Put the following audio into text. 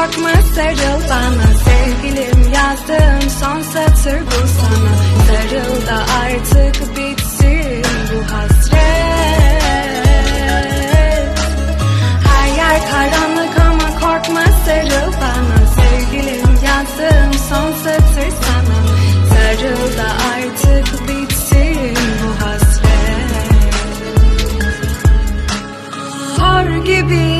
korkma sarıl bana. Sevgilim yazdığım son satır bu sana. Sarıl da artık bitsin bu hasret. Her yer karanlık ama korkma sarıl bana. Sevgilim yazdığım son satır sana. Sarıl da artık bitsin bu hasret. Hor gibi